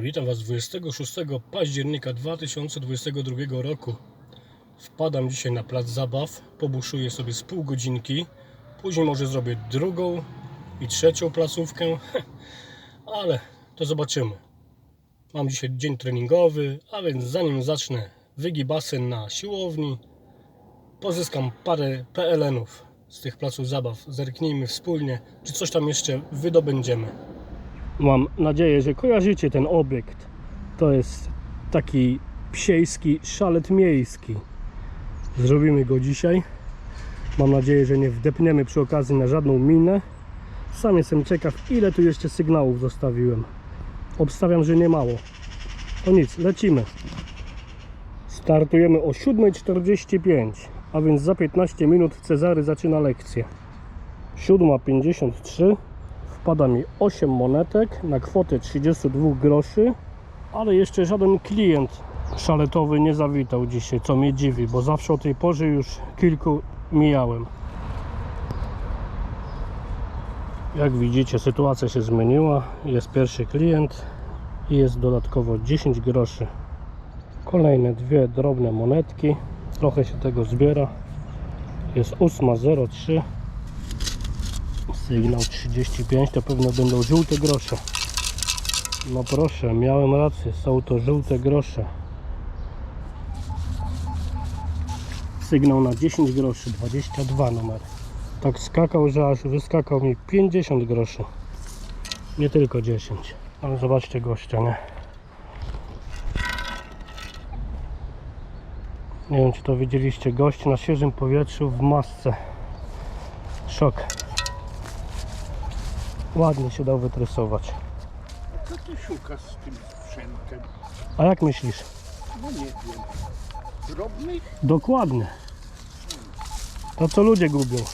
Witam Was 26 października 2022 roku. Wpadam dzisiaj na plac zabaw, pobuszuję sobie z pół godzinki, później może zrobię drugą i trzecią placówkę, ale to zobaczymy. Mam dzisiaj dzień treningowy, a więc zanim zacznę wygibasy na siłowni, pozyskam parę PLN-ów z tych placów zabaw. Zerknijmy wspólnie, czy coś tam jeszcze wydobędziemy. Mam nadzieję, że kojarzycie ten obiekt. To jest taki psiejski szalet miejski. Zrobimy go dzisiaj. Mam nadzieję, że nie wdepniemy przy okazji na żadną minę. Sam jestem ciekaw, ile tu jeszcze sygnałów zostawiłem. Obstawiam, że nie mało. To nic, lecimy. Startujemy o 7.45, a więc za 15 minut Cezary zaczyna lekcję. 7.53 wpada mi 8 monetek na kwotę 32 groszy, ale jeszcze żaden klient szaletowy nie zawitał dzisiaj, co mnie dziwi, bo zawsze o tej porze już kilku mijałem. Jak widzicie, sytuacja się zmieniła. Jest pierwszy klient i jest dodatkowo 10 groszy. Kolejne dwie drobne monetki. Trochę się tego zbiera. Jest 8.03. Sygnał 35 to pewno będą żółte grosze. No proszę, miałem rację, są to żółte grosze. Sygnał na 10 groszy, 22 numer. Tak skakał, że aż wyskakał mi 50 groszy. Nie tylko 10. Ale zobaczcie gościa, nie? Nie wiem, czy to widzieliście. Gość na świeżym powietrzu w masce. Szok. Ładnie się dał wytresować. Co ty szukasz z tym sprzętem? A jak myślisz? No nie wiem. Drobnych? Dokładnie. To co ludzie gubią. Ja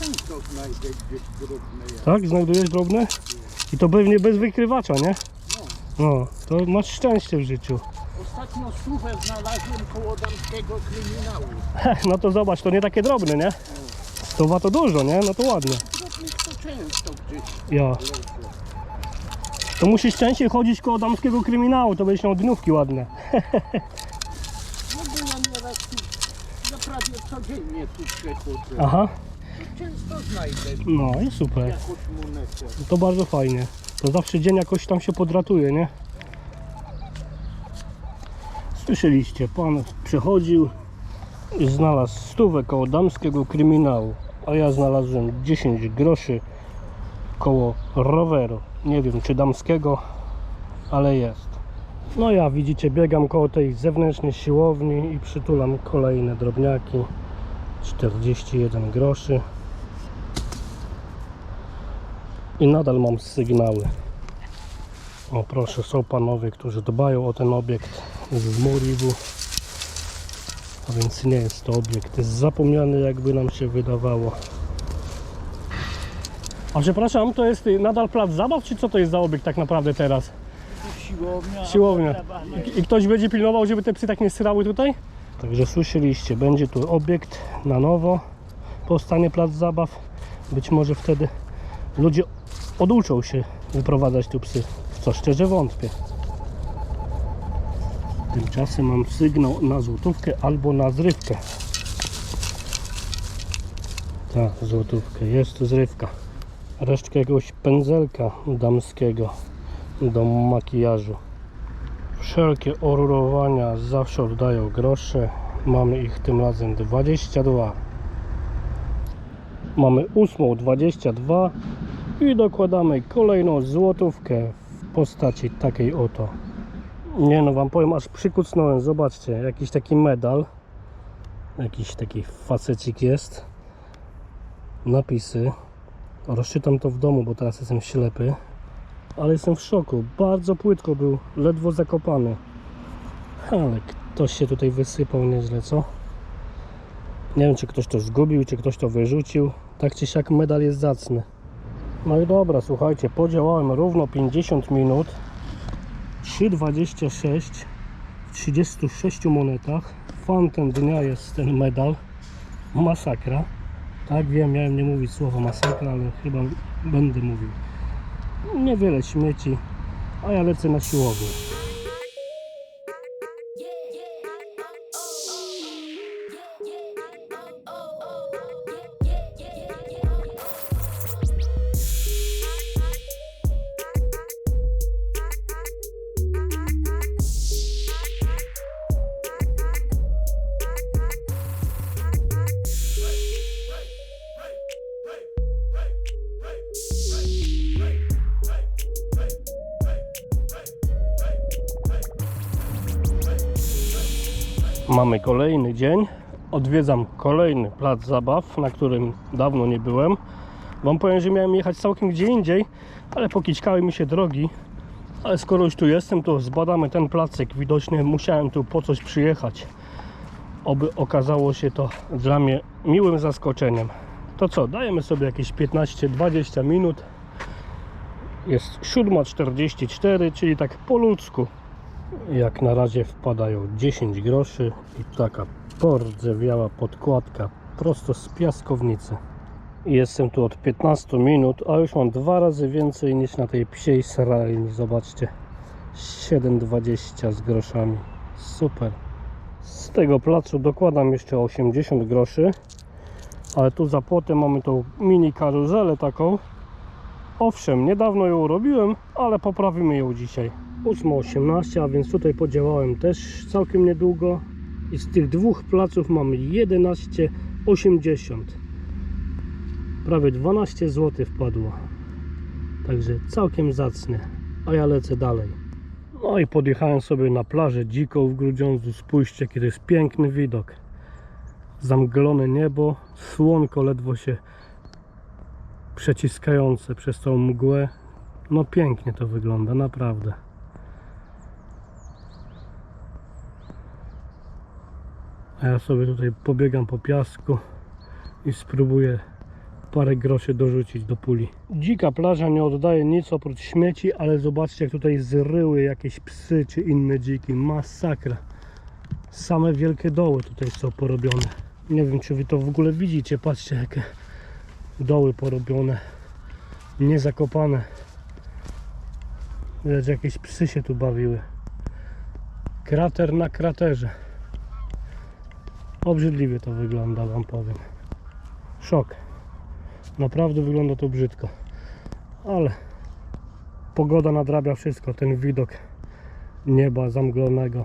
tam to znajdę gdzieś drobne. jak- Tak? Znajdujesz drobne? I to pewnie bez wykrywacza, nie? No. No, to masz szczęście w życiu. Ostatnio stówę znalazłem koło damskiego kryminału. No to zobacz, to nie takie drobne, nie? Stowa to dużo, nie? No to ładnie. Często gdzieś Ja. To musisz częściej chodzić koło damskiego kryminału, to będziesz miał dniówki ładne. No ja nieraz tu, ja prawie codziennie tu przechodzę. Aha, Często znajdę no i super. jakąś monetę. To bardzo fajnie. To zawsze dzień jakoś tam się podratuje, nie? Słyszeliście, pan przechodził i znalazł stówę koło damskiego kryminału, a ja znalazłem 10 groszy koło roweru. Nie wiem czy damskiego, ale jest. No ja widzicie, biegam koło tej zewnętrznej siłowni i przytulam kolejne drobniaki. 41 groszy. I nadal mam sygnały. O proszę, są panowie, którzy dbają o ten obiekt z Moriwu. A więc nie jest to obiekt zapomniany, jakby nam się wydawało. A przepraszam, to jest y, nadal plac zabaw, czy co to jest za obiekt tak naprawdę teraz? Siłownia. Siłownia. I, I ktoś będzie pilnował, żeby te psy tak nie srały tutaj? Także słyszeliście, będzie tu obiekt na nowo. Powstanie plac zabaw. Być może wtedy ludzie oduczą się wyprowadzać tu psy. W co szczerze wątpię. Tymczasem mam sygnał na złotówkę albo na zrywkę. Tak, złotówkę. Jest tu zrywka. Resztkę jakiegoś pędzelka damskiego do makijażu. Wszelkie orurowania zawsze oddają grosze. Mamy ich tym razem 22. Mamy ósmą 22 i dokładamy kolejną złotówkę w postaci takiej oto. Nie no, wam powiem, aż przykucnąłem. Zobaczcie, jakiś taki medal. Jakiś taki facecik jest. Napisy. Rozczytam to w domu, bo teraz jestem ślepy ale jestem w szoku. Bardzo płytko był, ledwo zakopany. Ale ktoś się tutaj wysypał nieźle, co? Nie wiem, czy ktoś to zgubił, czy ktoś to wyrzucił. Tak czy siak medal jest zacny. No i dobra, słuchajcie, podziałałem równo 50 minut. 3,26 w 36 monetach. Fantem dnia jest ten medal. Masakra. Tak, wiem, miałem nie mówić słowa masakra, ale chyba będę mówił niewiele śmieci a ja lecę na siłownię. Mamy kolejny dzień. Odwiedzam kolejny plac zabaw, na którym dawno nie byłem. Wam powiem, że miałem jechać całkiem gdzie indziej, ale pokićkały mi się drogi. Ale skoro już tu jestem, to zbadamy ten placek. Widocznie musiałem tu po coś przyjechać. Oby okazało się to dla mnie miłym zaskoczeniem. To co, dajemy sobie jakieś 15-20 minut. Jest 7.44, czyli tak po ludzku. Jak na razie wpadają 10 groszy i taka pordzewiała podkładka prosto z piaskownicy. Jestem tu od 15 minut, a już mam dwa razy więcej niż na tej psiej sralni. Zobaczcie, 7,20 z groszami. Super. Z tego placu dokładam jeszcze 80 groszy, ale tu za płotem mamy tą mini karuzelę taką. Owszem, niedawno ją robiłem, ale poprawimy ją dzisiaj. 8.18, a więc tutaj podziałałem też całkiem niedługo. I z tych dwóch placów mamy 11,80. Prawie 12 zł wpadło. Także całkiem zacnie. A ja lecę dalej. No i podjechałem sobie na plażę dziką w Grudziądzu. Spójrzcie, to jest piękny widok. Zamglone niebo, słonko ledwo się przeciskające przez tą mgłę. No pięknie to wygląda, naprawdę. A ja sobie tutaj pobiegam po piasku i spróbuję parę groszy dorzucić do puli. Dzika plaża nie oddaje nic oprócz śmieci, ale zobaczcie jak tutaj zryły jakieś psy czy inne dziki. Masakra. Same wielkie doły tutaj są porobione. Nie wiem czy wy to w ogóle widzicie. Patrzcie jakie doły porobione. Niezakopane. Widać jakieś psy się tu bawiły. Krater na kraterze. Obrzydliwie to wygląda, wam powiem. Szok. Naprawdę wygląda to brzydko. Ale pogoda nadrabia wszystko. Ten widok nieba zamglonego.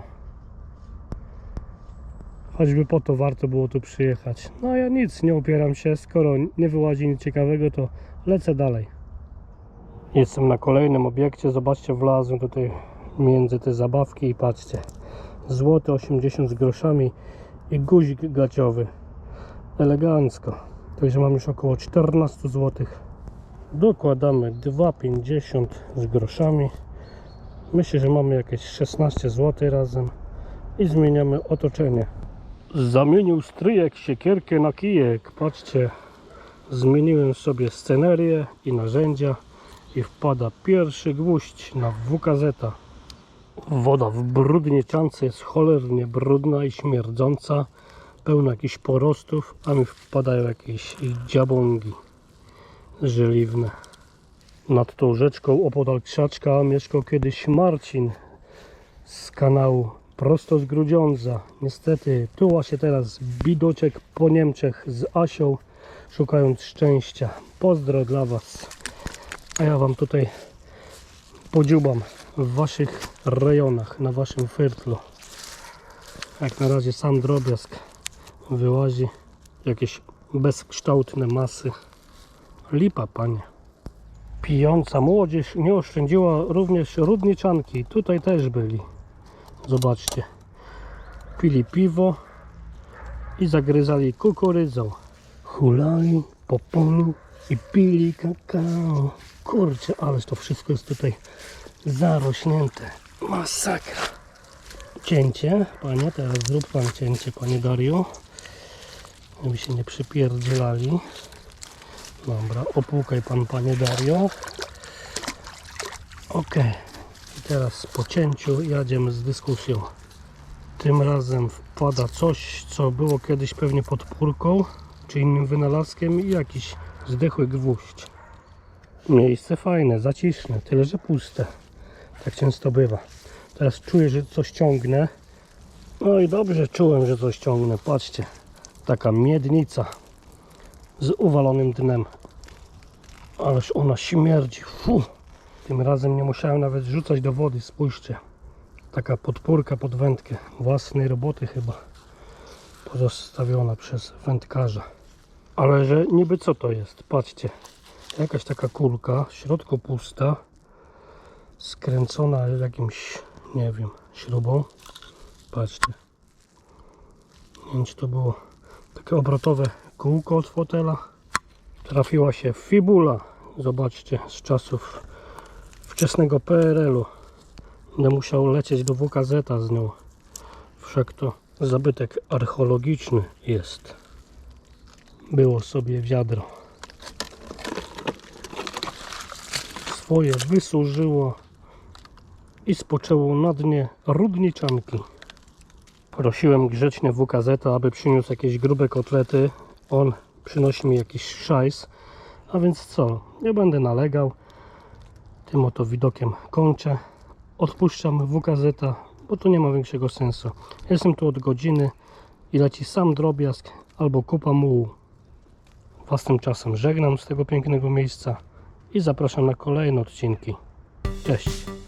Choćby po to warto było tu przyjechać. No ja nic, nie opieram się. Skoro nie wyłazi nic ciekawego, to lecę dalej. Jestem na kolejnym obiekcie. Zobaczcie, wlazłem tutaj między te zabawki i patrzcie. Złoty 80 z groszami i guzik gaciowy. Elegancko. Także mam już około 14 zł. Dokładamy 2,50 z groszami. Myślę, że mamy jakieś 16 zł razem. I zmieniamy otoczenie. Zamienił stryjek siekierkę na kijek. Patrzcie, zmieniłem sobie scenerię i narzędzia i wpada pierwszy gwóźdź na WKZ. Woda w brudnieczance jest cholernie brudna i śmierdząca, pełna jakichś porostów, a mi wpadają jakieś dziabągi żeliwne. Nad tą rzeczką opodal krzaczka mieszkał kiedyś Marcin z kanału prosto z Grudziądza. Niestety tuła się teraz bidoczek po Niemczech z Asią, szukając szczęścia. Pozdro dla Was. A ja Wam tutaj podziubam w Waszych rejonach, na Waszym firtlu. Jak na razie sam drobiazg wyłazi. Jakieś bezkształtne masy. Lipa, panie. Pijąca młodzież nie oszczędziła również rudniczanki. Tutaj też byli. Zobaczcie. Pili piwo i zagryzali kukurydzą. Hulali po polu i pili kakao. Kurczę, ależ to wszystko jest tutaj zarośnięte. Masakra. Cięcie, panie, teraz zrób pan cięcie, panie Dario. Żeby się nie przypierdzielali. Dobra, opłukaj pan, panie Dario. Ok. I teraz po cięciu jedziemy z dyskusją. Tym razem wpada coś, co było kiedyś pewnie podpórką, czy innym wynalazkiem i jakiś zdechły gwóźdź. Miejsce fajne, zaciszne, tyle że puste. Tak często bywa. Teraz czuję, że coś ciągnę. No i dobrze czułem, że coś ciągnę. Patrzcie, taka miednica z uwalonym dnem. Ależ ona śmierdzi. Fu. Tym razem nie musiałem nawet rzucać do wody. Spójrzcie. Taka podpórka pod wędkę. Własnej roboty chyba. Pozostawiona przez wędkarza. Ale że niby co to jest? Patrzcie. Jakaś taka kulka, w środku pusta. Skręcona jakimś, nie wiem, śrubą. Patrzcie. Nie wiem, czy to było takie obrotowe kółko od fotela. Trafiła się fibula. Zobaczcie, z czasów wczesnego PRL-u. Będę musiał lecieć do WKZ z nią. Wszak to zabytek archeologiczny jest. Było sobie wiadro. Swoje wysłużyło i spoczęło na dnie rudniczanki. Prosiłem grzecznie WKZ, aby przyniósł jakieś grube kotlety. On przynosi mi jakiś szajs. A więc co? Nie będę nalegał. Tym oto widokiem kończę. Odpuszczam WKZ, bo to nie ma większego sensu. Jestem tu od godziny i leci sam drobiazg albo kupa mułu. Własnym czasem żegnam z tego pięknego miejsca i zapraszam na kolejne odcinki. Cześć!